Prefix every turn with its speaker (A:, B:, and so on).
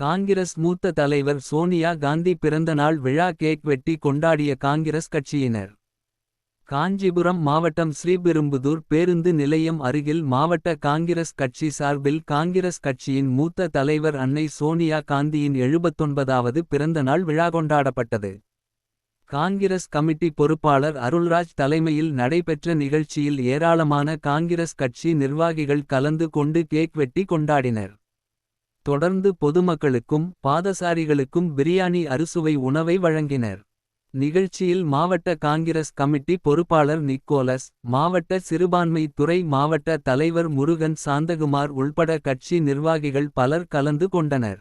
A: காங்கிரஸ் மூத்த தலைவர் சோனியா காந்தி பிறந்தநாள் விழா கேக் வெட்டி கொண்டாடிய காங்கிரஸ் கட்சியினர். காஞ்சிபுரம் மாவட்டம் ஸ்ரீபெரும்புதூர் பேருந்து நிலையம் அருகில் மாவட்ட காங்கிரஸ் கட்சி சார்பில் காங்கிரஸ் கட்சியின் மூத்த தலைவர் அன்னை சோனியா காந்தியின் 79வது பிறந்தநாள் விழா கொண்டாடப்பட்டது. காங்கிரஸ் கமிட்டி பொறுப்பாளர் அருள்ராஜ் தலைமையில் நடைபெற்ற நிகழ்ச்சியில் ஏராளமான காங்கிரஸ் கட்சி நிர்வாகிகள் கலந்து கொண்டு கேக் வெட்டி கொண்டாடினர். தொடர்ந்து பொதுமக்களுக்கும் பாதசாரிகளுக்கும் பிரியாணி அறுசுவை உணவை வழங்கினர். நிகழ்ச்சியில் மாவட்ட காங்கிரஸ் கமிட்டி பொறுப்பாளர் நிக்கோலஸ். மாவட்ட சிறுபான்மை துறை மாவட்ட தலைவர் முருகன் சாந்தகுமார் உள்பட கட்சி நிர்வாகிகள் பலர் கலந்து கொண்டனர்.